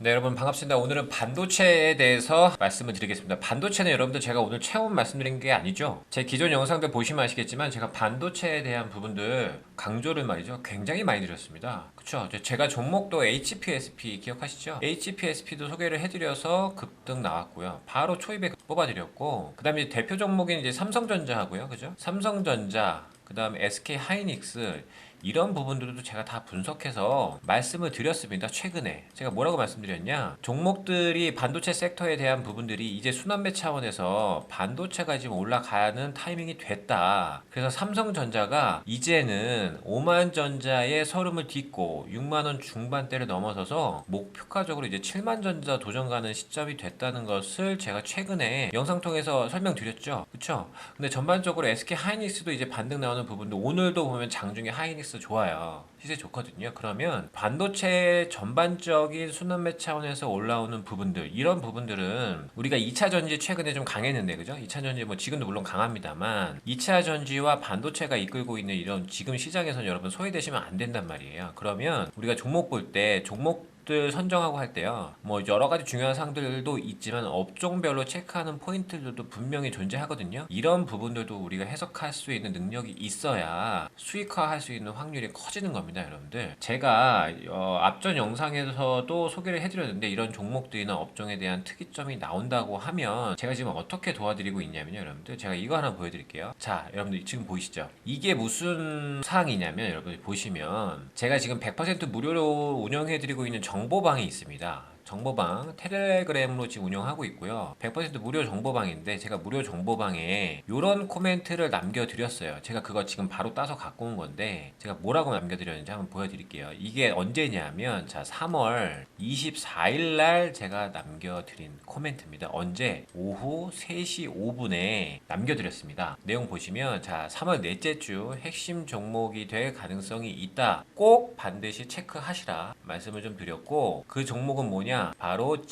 네 여러분 반갑습니다. 오늘은 반도체에 대해서 말씀을 드리겠습니다. 반도체는 여러분들 제가 오늘 처음 말씀드린 게 아니죠. 제 기존 영상들 보시면 아시겠지만 제가 반도체에 대한 부분들 강조를 말이죠. 굉장히 많이 드렸습니다. 그쵸? 제가 종목도 HPSP 기억하시죠? HPSP도 소개를 해드려서 급등 나왔고요. 바로 초입에 뽑아드렸고 그 다음에 대표 종목인 이제 삼성전자 하고요. 그죠? 삼성전자 그 다음에 SK 하이닉스 이런 부분들도 제가 다 분석해서 말씀을 드렸습니다. 최근에 제가 뭐라고 말씀드렸냐? 종목들이 반도체 섹터에 대한 부분들이 이제 순환매 차원에서 반도체가 지금 올라가는 타이밍이 됐다. 그래서 삼성전자가 이제는 5만 전자의 서름을 딛고 6만 원 중반대를 넘어서서 목표가적으로 이제 7만 전자 도전 가는 시점이 됐다는 것을 제가 최근에 영상 통해서 설명드렸죠. 그쵸? 근데 전반적으로 SK 하이닉스도 이제 반등 나오는 부분도 오늘도 보면 장중에 하이닉스 좋아요. 시세 좋거든요. 그러면 반도체 전반적인 순환매 차원에서 올라오는 부분들 이런 부분들은 우리가 2차 전지 최근에 좀 강했는데 그죠? 2차 전지 뭐 지금도 물론 강합니다만 2차 전지와 반도체가 이끌고 있는 이런 지금 시장에서는 여러분 소외되시면 안 된단 말이에요. 그러면 우리가 종목 볼 때 종목 들 선정하고 할 때요. 뭐 여러 가지 중요한 사항들도 있지만 업종별로 체크하는 포인트들도 분명히 존재하거든요. 이런 부분들도 우리가 해석할 수 있는 능력이 있어야 수익화할 수 있는 확률이 커지는 겁니다, 여러분들. 제가 어, 앞전 영상에서도 소개를 해드렸는데 이런 종목들이나 업종에 대한 특이점이 나온다고 하면 제가 지금 어떻게 도와드리고 있냐면요, 여러분들. 제가 이거 하나 보여드릴게요. 자, 여러분들 지금 보이시죠? 이게 무슨 사항이냐면 여러분들 보시면 제가 지금 100% 무료로 운영해드리고 있는 정 보방이 있습니다. 정보방 텔레그램으로 지금 운영하고 있고요. 100% 무료 정보방인데 제가 무료 정보방에 이런 코멘트를 남겨드렸어요. 제가 그거 지금 바로 따서 갖고 온 건데 제가 뭐라고 남겨드렸는지 한번 보여드릴게요. 이게 언제냐면 자 3월 24일 날 제가 남겨드린 코멘트입니다. 언제? 오후 3시 5분에 남겨드렸습니다. 내용 보시면 자 3월 넷째 주 핵심 종목이 될 가능성이 있다. 꼭 반드시 체크하시라 말씀을 좀 드렸고 그 종목은 뭐냐? 바로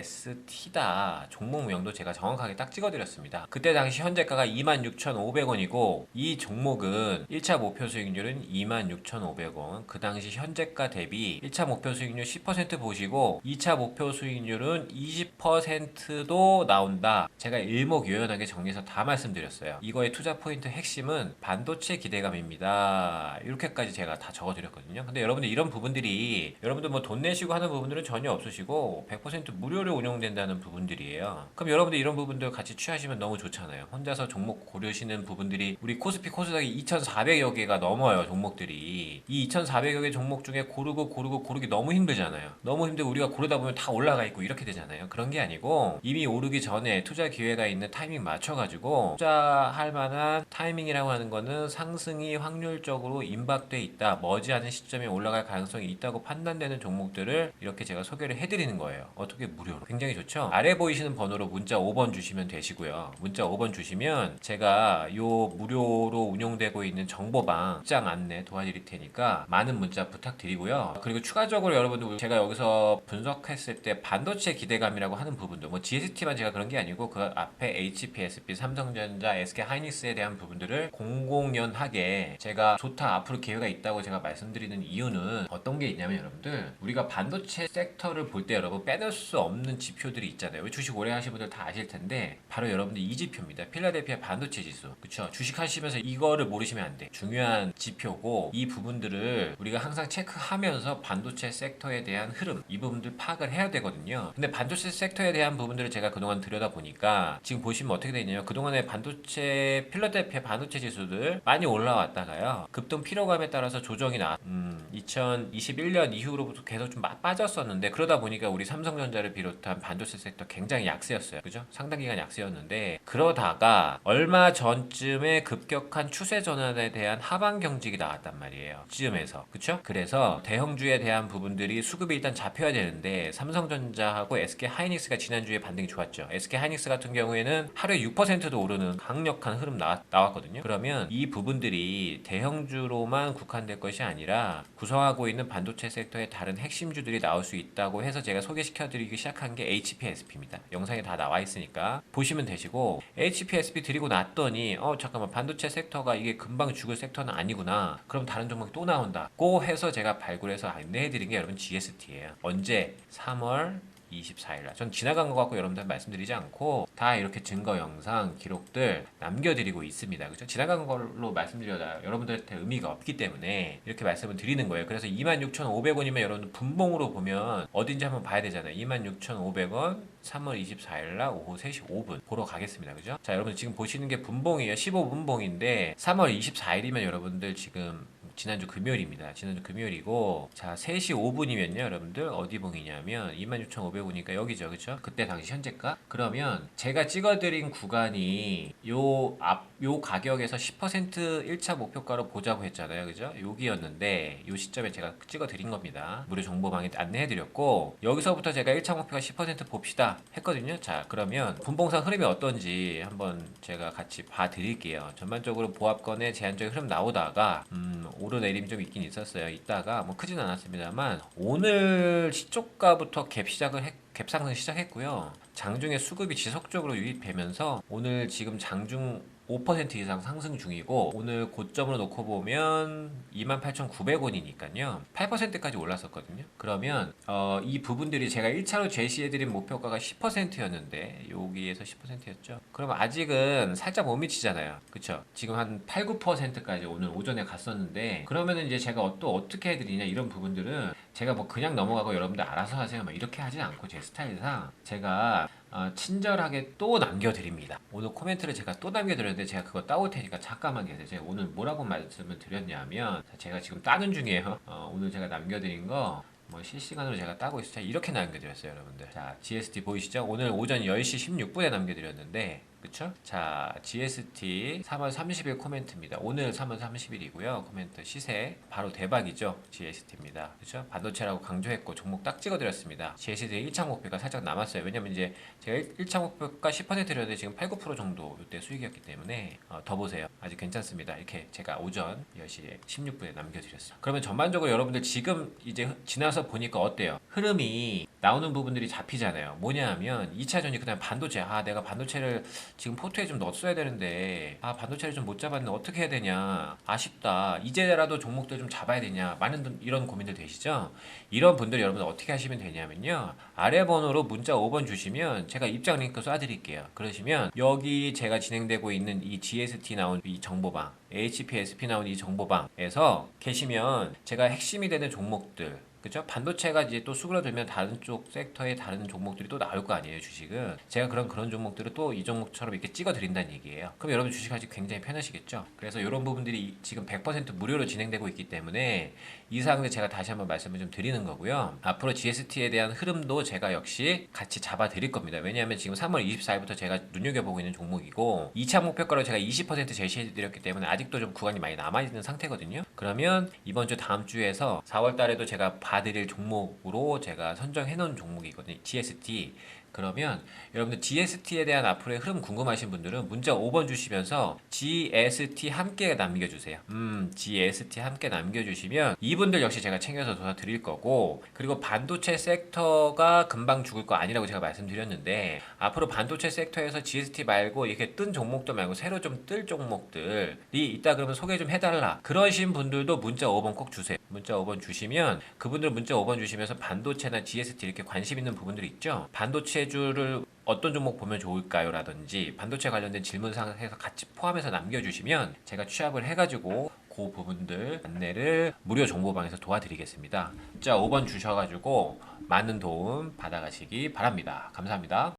GST다. 종목 명도 제가 정확하게 딱 찍어드렸습니다. 그때 당시 현재가가 26,500원이고 이 종목은 1차 목표 수익률은 26,500원. 그 당시 현재가 대비 1차 목표 수익률 10% 보시고 2차 목표 수익률은 20%도 나온다. 제가 일목요연하게 정리해서 다 말씀드렸어요. 이거의 투자 포인트 핵심은 반도체 기대감입니다. 이렇게까지 제가 다 적어드렸거든요. 근데 여러분들 이런 부분들이 여러분들 뭐 돈 내시고 하는 부분들은 전혀 없으시고 100% 무료로 운영된다는 부분들이에요. 그럼 여러분들 이런 부분들 같이 취하시면 너무 좋잖아요. 혼자서 종목 고르시는 부분들이 우리 코스피 코스닥이 2,400여 개가 넘어요 종목들이. 이 2,400여 개 종목 중에 고르고 고르고 고르기 너무 힘들잖아요. 너무 힘들고 우리가 고르다 보면 다 올라가 있고 이렇게 되잖아요. 그런 게 아니고 이미 오르기 전에 투자 기회가 있는 타이밍 맞춰가지고 투자할 만한 타이밍이라고 하는 거는 상승이 확률적으로 임박돼 있다. 머지않은 시점에 올라갈 가능성이 있다고 판단되는 종목들을 이렇게 제가 소개 를 해드리는 거예요. 어떻게 무료로? 굉장히 좋죠? 아래 보이시는 번호로 문자 5번 주시면 되시고요. 문자 5번 주시면 제가 요 무료로 운영되고 있는 정보방 입장 안내 도와드릴 테니까 많은 문자 부탁드리고요. 그리고 추가적으로 여러분들 제가 여기서 분석했을 때 반도체 기대감이라고 하는 부분도 뭐 GST만 제가 그런 게 아니고 그 앞에 HPSP, 삼성전자, SK 하이닉스에 대한 부분들을 공공연하게 제가 좋다 앞으로 기회가 있다고 제가 말씀드리는 이유는 어떤 게 있냐면 여러분들 우리가 반도체 섹터 를 볼 때 여러분 빼놓을 수 없는 지표들이 있잖아요. 주식 오래 하신 분들 다 아실 텐데 바로 여러분들 이 지표입니다. 필라델피아 반도체 지수. 그쵸? 주식 하시면서 이거를 모르시면 안 돼. 중요한 지표고 이 부분들을 우리가 항상 체크하면서 반도체 섹터에 대한 흐름 이 부분들 파악을 해야 되거든요. 근데 반도체 섹터에 대한 부분들을 제가 그동안 들여다 보니까 지금 보시면 어떻게 되냐면 그동안에 반도체 필라델피아 반도체 지수들 많이 올라왔다가요. 급등 피로감에 따라서 조정이 나. 음, 2021년 이후로부터 계속 좀 마- 빠졌었는데 그러다 보니까 우리 삼성전자를 비롯한 반도체 섹터 굉장히 약세였어요. 그죠? 상당 기간 약세였는데 그러다가 얼마 전쯤에 급격한 추세 전환에 대한 하방 경직이 나왔단 말이에요. 쯤에서. 그쵸? 그래서 대형주에 대한 부분들이 수급이 일단 잡혀야 되는데 삼성전자하고 SK 하이닉스가 지난주에 반등이 좋았죠. SK 하이닉스 같은 경우에는 하루에 6%도 오르는 강력한 흐름 나, 나왔거든요. 그러면 이 부분들이 대형주로만 국한될 것이 아니라 구성하고 있는 반도체 섹터의 다른 핵심주들이 나올 수 있다고 라고 해서 제가 소개시켜드리기 시작한 게 HPSP입니다. 영상에 다 나와 있으니까 보시면 되시고 HPSP 드리고 났더니 어 잠깐만 반도체 섹터가 이게 금방 죽을 섹터는 아니구나. 그럼 다른 종목이 또 나온다 고 해서 제가 발굴해서 안내해드린 게 여러분 GST예요. 언제? 3월 24일 날. 전 지나간 것 같고 여러분들 말씀드리지 않고 다 이렇게 증거 영상 기록들 남겨드리고 있습니다. 그죠? 지나간 걸로 말씀드려야 여러분들한테 의미가 없기 때문에 이렇게 말씀을 드리는 거예요. 그래서 26,500원이면 여러분 분봉으로 보면 어딘지 한번 봐야 되잖아요. 26,500원 3월 24일 날 오후 3시 5분 보러 가겠습니다. 그죠? 자, 여러분 지금 보시는 게 분봉이에요. 15분봉인데 3월 24일이면 여러분들 지금 지난주 금요일입니다. 지난주 금요일이고 자 3시 5분이면요 여러분들. 어디 봉이냐면 26,500원이니까 여기죠. 그쵸? 그때 당시 현재가. 그러면 제가 찍어드린 구간이 요 앞 요 가격에서 10% 1차 목표가로 보자고 했잖아요. 그죠? 여기였는데 요 시점에 제가 찍어드린 겁니다. 무료 정보방에 안내해드렸고 여기서부터 제가 1차 목표가 10% 봅시다 했거든요. 자 그러면 분봉상 흐름이 어떤지 한번 제가 같이 봐드릴게요. 전반적으로 보합권의 제한적인 흐름 나오다가 음, 오르내림 좀 있긴 있었어요. 있다가 뭐 크진 않았습니다만 오늘 시초가부터 갭 시작을 했, 갭 상승 시작했고요. 장중에 수급이 지속적으로 유입되면서 오늘 지금 장중 5% 이상 상승 중이고 오늘 고점으로 놓고 보면 28,900원이니까요. 8%까지 올랐었거든요. 그러면 어, 이 부분들이 제가 1차로 제시해드린 목표가가 10%였는데 여기에서 10%였죠. 그럼 아직은 살짝 못 미치잖아요. 그쵸? 지금 한 8, 9%까지 오늘 오전에 갔었는데 그러면은 이제 제가 어- 또 어떻게 해드리냐 이런 부분들은 제가 뭐 그냥 넘어가고 여러분들 알아서 하세요. 막 이렇게 하지 않고 제 스타일상 제가 어, 친절하게 또 남겨드립니다. 오늘 코멘트를 제가 또 남겨드렸는데 제가 그거 따올 테니까 잠깐만 계세요. 제가 오늘 뭐라고 말씀을 드렸냐면 제가 지금 따는 중이에요. 어, 오늘 제가 남겨드린 거뭐 실시간으로 제가 따고 있어요. 자, 이렇게 남겨드렸어요, 여러분들. 자, GST 보이시죠? 오늘 오전 10시 16분에 남겨드렸는데, 그쵸? 자, GST 3월 30일 코멘트입니다. 오늘 3월 30일이고요. 코멘트 시세 바로 대박이죠. GST입니다. 그쵸? 반도체라고 강조했고 종목 딱 찍어드렸습니다. GST의 1차 목표가 살짝 남았어요. 왜냐면 이제 제가 1 차 목표가 10% 드렸는데 지금 8, 9% 정도 이때 수익이었기 때문에 어, 더 보세요. 아직 괜찮습니다. 이렇게 제가 오전 10시에 16분에 남겨드렸어요. 그러면 전반적으로 여러분들 지금 이제 지나서 보니까 어때요? 흐름이 나오는 부분들이 잡히잖아요. 뭐냐 하면 2차 전지 그다음 반도체. 아, 내가 반도체를 지금 포트에 좀 넣었어야 되는데 아, 반도체를 좀 못 잡았는데 어떻게 해야 되냐? 아쉽다. 이제라도 종목들 좀 잡아야 되냐? 많은 분- 이런 고민들 되시죠? 이런 분들 여러분 어떻게 하시면 되냐면요. 아래 번호로 문자 5번 주시면 제가 입장 링크 쏴드릴게요. 그러시면 여기 제가 진행되고 있는 이 GST 나온 이 정보방, HPSP 나온 이 정보방에서 계시면 제가 핵심이 되는 종목들 그죠? 반도체가 이제 또 수그러들면 다른 쪽 섹터의 다른 종목들이 또 나올 거 아니에요, 주식은. 제가 그런 그런 종목들을 또 이 종목처럼 이렇게 찍어 드린다는 얘기예요. 그럼 여러분 주식하기 굉장히 편하시겠죠? 그래서 이런 부분들이 지금 100% 무료로 진행되고 있기 때문에 이 사항들 제가 다시 한번 말씀을 좀 드리는 거고요. 앞으로 GST에 대한 흐름도 제가 역시 같이 잡아 드릴 겁니다. 왜냐하면 지금 3월 24일부터 제가 눈여겨보고 있는 종목이고 2차 목표가로 제가 20% 제시해 드렸기 때문에 아직도 좀 구간이 많이 남아 있는 상태거든요. 그러면 이번 주 다음 주에서 4월 달에도 제가 봐드릴 종목으로 제가 선정해 놓은 종목이거든요. GST. 그러면 여러분들 GST에 대한 앞으로의 흐름 궁금하신 분들은 문자 5번 주시면서 GST 함께 남겨주세요. 음, GST 함께 남겨주시면 이분들 역시 제가 챙겨서 도와드릴 거고 그리고 반도체 섹터가 금방 죽을 거 아니라고 제가 말씀드렸는데 앞으로 반도체 섹터에서 GST 말고 이렇게 뜬 종목도 말고 새로 좀 뜰 종목들이 있다 그러면 소개 좀 해달라 그러신 분들도 문자 5번 꼭 주세요. 문자 5번 주시면 그분들 문자 5번 주시면서 반도체나 GST 이렇게 관심 있는 부분들 있죠. 반도체 주를 어떤 종목 보면 좋을까요? 라든지 반도체 관련된 질문 상에서 같이 포함해서 남겨주시면 제가 취합을 해가지고 그 부분들 안내를 무료 정보방에서 도와드리겠습니다. 문자 5번 주셔가지고 많은 도움 받아가시기 바랍니다. 감사합니다.